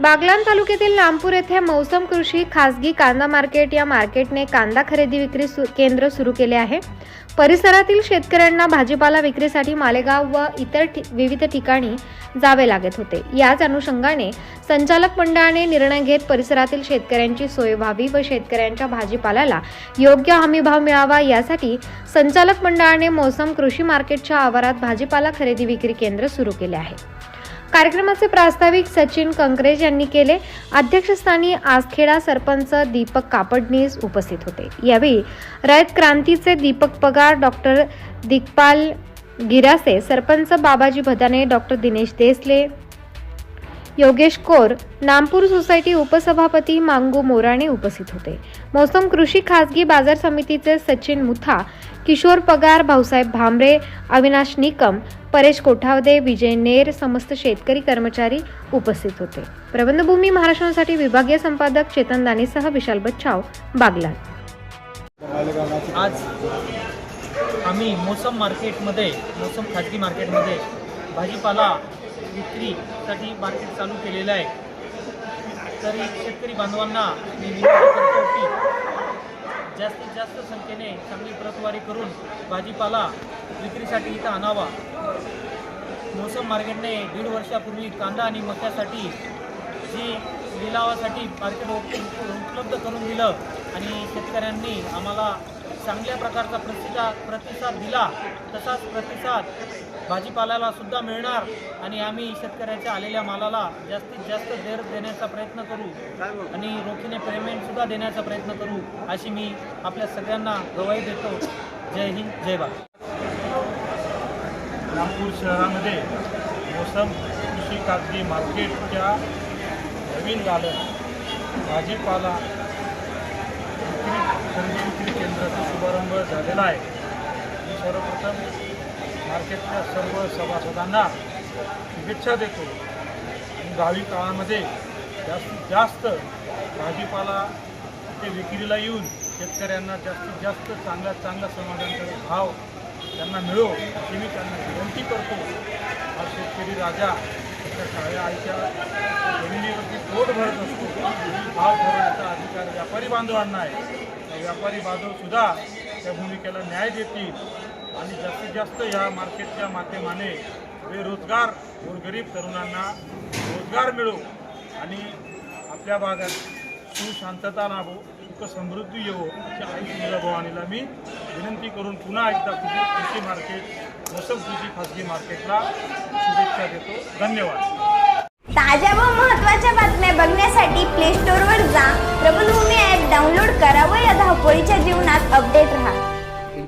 बागलान तालुक्यातील नामपूर येथे मौसम कृषी खासगी कांदा मार्केट या मार्केटने कांदा खरेदी विक्री सु केंद्र सुरू केले आहे. परिसरातील शेतकऱ्यांना भाजीपाला विक्रीसाठी मालेगाव व इतर ठि विविध ठिकाणी जावे लागत होते. याच अनुषंगाने संचालक मंडळाने निर्णय घेत परिसरातील शेतकऱ्यांची सोय व्हावी व शेतकऱ्यांच्या भाजीपाल्याला योग्य हमीभाव मिळावा यासाठी संचालक मंडळाने मौसम कृषी मार्केटच्या आवारात भाजीपाला खरेदी विक्री केंद्र सुरू केले आहे. कार्यक्रमाचे प्रास्ताविक सचिन कंकरेज यांनी केले. अध्यक्षस्थानी आसखेडा सरपंच दीपक कापडनीस उपस्थित होते. यावेळी रयत क्रांतीचे Deepak Pagar doctor Digpal Girase sarpanch Babaji Bhadane doctor Dinesh Desale Yogesh Kor Nampur society उपसभापती मांगू मोराणे उपस्थित होते. मौसम कृषी खासगी बाजार समितीचे सचिन मुथा किशोर पगार भाऊसाहेब भांबरे अविनाश निकम परेश कोठावदे विजय नेर समस्त शेतकरी कर्मचारी उपस्थित होते. प्रबंधभूमी महाराष्ट्रासाठी विभागीय संपादक चेतन दानेसह विशाल बच्छाव बागलान. आज आम्ही मोसम मार्केटमध्ये मोसम खाजगी मार्केटमध्ये भाजीपाला विक्रीसाठी मार्केट चालू केलेलं आहे. तरी शेतकरी बांधवांना मी विनंती करतो की जास्तीत जास्त संख्येने चांगली प्रतवारी करून भाजीपाला विक्रीसाठी इथं आणावा. मोसम मार्केटने दीड वर्षापूर्वी कांदा आणि मक्यासाठी जी लिलावासाठी मार्केट उपलब्ध करून दिलं आणि शेतकऱ्यांनी आम्हाला चांगल्या प्रकारचा प्रतिसाद प्रतिसाद दिला तसाच प्रतिसाद भाजीपाल्याला सुद्धा मिळणार आणि आम्ही शेतकऱ्याच्या आलेल्या मालाला जास्तीत जास्त दर देण्याचा प्रयत्न करू आणि रोखीने पेमेंट सुद्धा देण्याचा प्रयत्न करू अशी मी आपल्या सगळ्यांना गवाही देतो. जय हिंद जय भारत. नागपूर शहरामध्ये मोसम कृषी खाजगी मार्केटच्या नवीन गालन भाजीपाला विक्री खरेदी विक्री केंद्राचा शुभारंभ झालेला आहे. मी सर्वप्रथम मार्केटच्या सर्व सभासदांना शुभेच्छा देतो. गावी भावी काळामध्ये जास्तीत जास्त भाजीपाला ते विक्रीला येऊन शेतकऱ्यांना जास्तीत जास्त चांगल्या चांगला समाधानकारक भाव त्यांना मिळो अशी मी त्यांना विनंती करतो. हा शेतकरी राजा त्याच्या काळ्या आईच्या जमिनीवरती पोट भरत असतो. भाव ठरवण्याचा अधिकार व्यापारी बांधवांना आहे. त्या व्यापारी बांधवसुद्धा त्या भूमिकेला न्याय देतील. आणि जास्तीत जास्त ह्या मार्केटच्या माध्यमाने बेरोजगार गोरगरीब तरुणांना रोजगार मिळो आणि आपल्या भागात सुशांतता लाभो सुख समृद्धी येवो अशा आई तुळजाभवानीला मी विनंती करून पुन्हा एकदा तुझी कृषी मार्केट मोसम कृषी खाजगी मार्केटला शुभेच्छा देतो. धन्यवाद. ताज्या व महत्त्वाच्या बातम्या बघण्यासाठी प्ले स्टोअरवर जा. प्रबलभूमी ॲप डाउनलोड करा व या धावपळीच्या जीवनात अपडेट राहा.